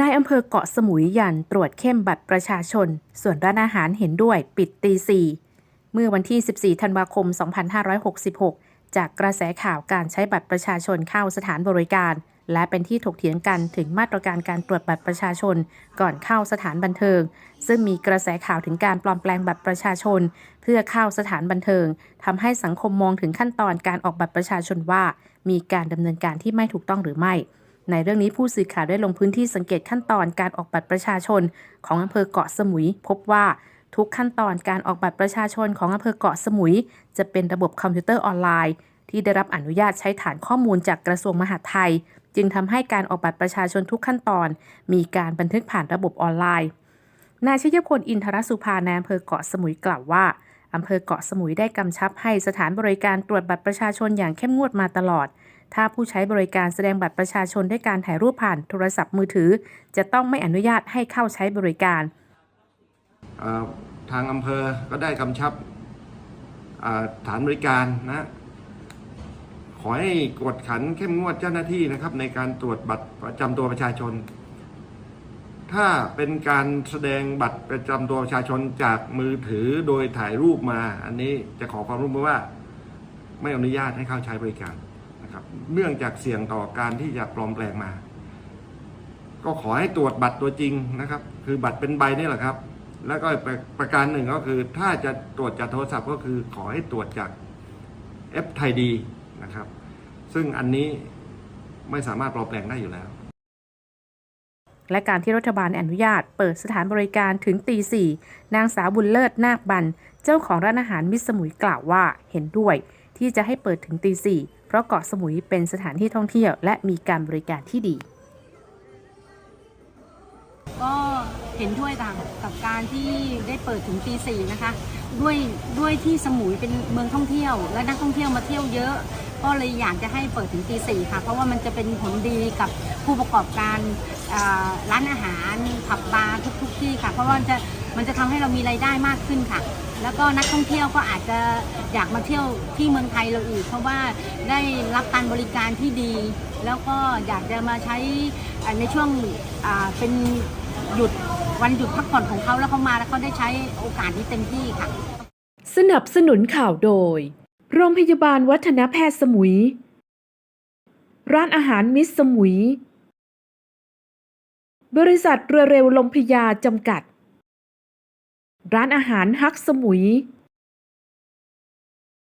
นายอำเภอเกาะสมุยยันตรวจเข้มบัตรประชาชน ส่วนร้านอาหารเห็นด้วยปิดตีสี่เมื่อวันที่ 14 ธันวาคม 2566 จากกระแสข่าวการใช้บัตรประชาชนเข้าสถานบริการ และเป็นที่ถกเถียงกันถึงมาตรการการตรวจบัตรประชาชน ก่อนเข้าสถานบันเทิง ซึ่งมีกระแสข่าวถึงการปลอมแปลงบัตรประชาชน เพื่อเข้าสถานบันเทิงทำให้สังคมมองถึงขั้นตอนการออกบัตรประชาชนว่า มีการดำเนินการที่ไม่ถูกต้องหรือไม่ ในเรื่องนี้ผู้สื่อข่าวได้ลงพื้นที่สังเกตขั้นตอนการออกบัตรประชาชน ของอำเภอเกาะสมุย พบว่าทุกขั้นตอนการออกบัตรประชาชนของอำเภอเกาะสมุย จะเป็นระบบคอมพิวเตอร์ออนไลน์ ที่ได้รับอนุญาตใช้ฐานข้อมูลจากกระทรวงมหาดไทย จึงทำให้การออกบัตรประชาชนทุกขั้นตอน มีการบันทึกผ่านระบบออนไลน์นายชยพลอินทรสุภานอำเภอเกาะสมุยกล่าวว่าอำเภอเกาะสมุยได้กำชับให้สถานบริการตรวจบัตรประชาชนอย่างเข้มงวดมาตลอด ถ้าผู้ใช้บริการแสดงบัตรประชาชนด้วยการถ่ายรูปผ่านโทรศัพท์มือถือ จะต้องไม่อนุญาตให้เข้าใช้บริการ ทางอำเภอก็ได้กำชับฐานบริการนะขอให้กวดขันเข้มงวดเจ้าหน้าที่นะครับ ในการตรวจบัตรประจำตัวประชาชน ถ้าเป็นการแสดงบัตรประจำตัวประชาชนจากมือถือโดยถ่ายรูปมา อันนี้จะขอความร่วมมือว่า ไม่อนุญาตให้เข้าใช้บริการ เนื่องจากเสี่ยงต่อการที่จะปลอมแปลงมา ก็ขอให้ตรวจบัตรตัวจริงนะครับ คือบัตรเป็นใบนี่แหละครับ แล้วก็ประการหนึ่งก็คือ ถ้าจะตรวจจากโทรศัพท์ก็คือขอให้ตรวจจากแอปไทยดีนะครับ ซึ่งอันนี้ไม่สามารถปลอมแปลงได้อยู่แล้วและการที่รัฐบาลอนุญาตเปิดสถานบริการถึงตีสี่นางสาวบุญเลิศนาคบัน เจ้าของร้านอาหารมิสมุยกล่าวว่าเห็นด้วย ที่จะให้เปิดถึงตีสี่ ราะเกาะสมุยเป็นสถานที่ท่องเที่ยว และมีการบริการที่ดี ก็เห็นด้วยกับกับการที่ได้เปิดถึงตีสี่นะคะ ด้วยด้วยที่สมุยเป็นเมืองท่องเที่ยว และนักท่องเที่ยวมาเที่ยวเยอะ ก็เลยอยากจะให้เปิดถึงตีสี่ค่ะ เพราะว่ามันจะเป็นผลดีกับผู้ประกอบการร้านอาหารผับบาร์ทุกทุกๆที่ค่ะ เพราะว่ามันจะมันจะทำให้เรามีรายได้มากขึ้นค่ะ แล้วก็นักท่องเที่ยวก็อาจจะอยากมาเที่ยวที่เมืองไทยเราอีก เพราะว่าได้รับการบริการที่ดี แล้วก็อยากจะมาใช้ในช่วงเป็นหยุดวันหยุดพักผ่อนของเขาแล้วเขามาแล้วเขาได้ใช้โอกาสนี้เต็มที่ค่ะ สนับสนุนข่าวโดย โรงพยาบาลวัฒนแพทย์สมุย ร้านอาหารมิตรสมุย บริษัทเรือเร็วลมพยาจำกัด ร้านอาหารฮักสมุย